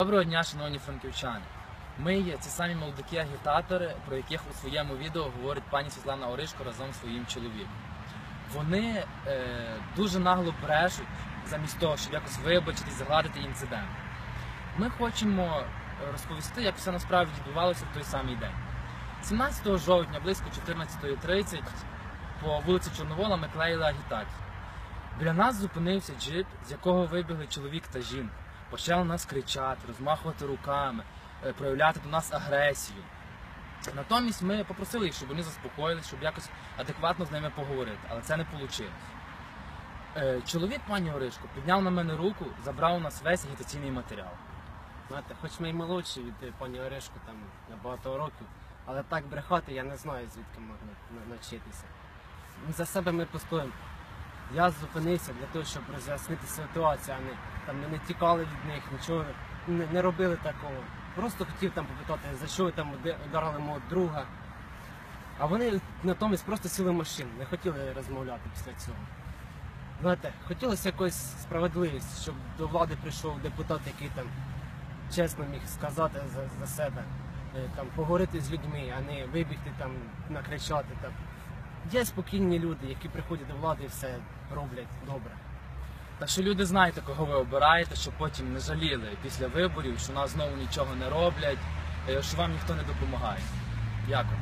Доброго дня, шановні франківчани. Ми є ці самі молодики-агітатори, про яких у своєму відео говорить пані Світлана Оришко разом з своїм чоловіком. Вони е, дуже нагло брешуть замість того, щоб якось вибачитись, загладити інцидент. Ми хочемо розповісти, як все насправді відбувалося в той самий день. 17 жовтня, близько 14.30, по вулиці Чорновола ми клеїли агітацію. Біля нас зупинився джип, з якого вибігли чоловік та жінка. Почали нас кричати, розмахувати руками, е, проявляти до нас агресію. Натомість ми попросили їх, щоб вони заспокоїлись, щоб якось адекватно з ними поговорити, але це не вийшло. Чоловік пані Оришко підняв на мене руку, забрав у нас весь агітаційний матеріал. Знаєте, хоч ми й молодші від е, пані Орешко там на багато років, але так брехати я не знаю, звідки можна навчитися. За себе ми постоїмо. Я зупинився для того, щоб роз'яснити ситуацію, а не там не тікали від них, нічого не, не робили такого. Просто хотів там попитати, за що ви там ударили мого друга. А вони натомість просто сіли в машину, не хотіли розмовляти після цього. Знаєте, хотілося якоїсь справедливості, щоб до влади прийшов депутат, який там чесно міг сказати за, за себе, е, там, поговорити з людьми, а не вибігти там, накричати. Там. Є спокійні люди, які приходять до влади і все роблять добре. Так що люди знаєте, кого ви обираєте, щоб потім не жаліли після виборів, що нас знову нічого не роблять, е, що вам ніхто не допомагає. Дякую.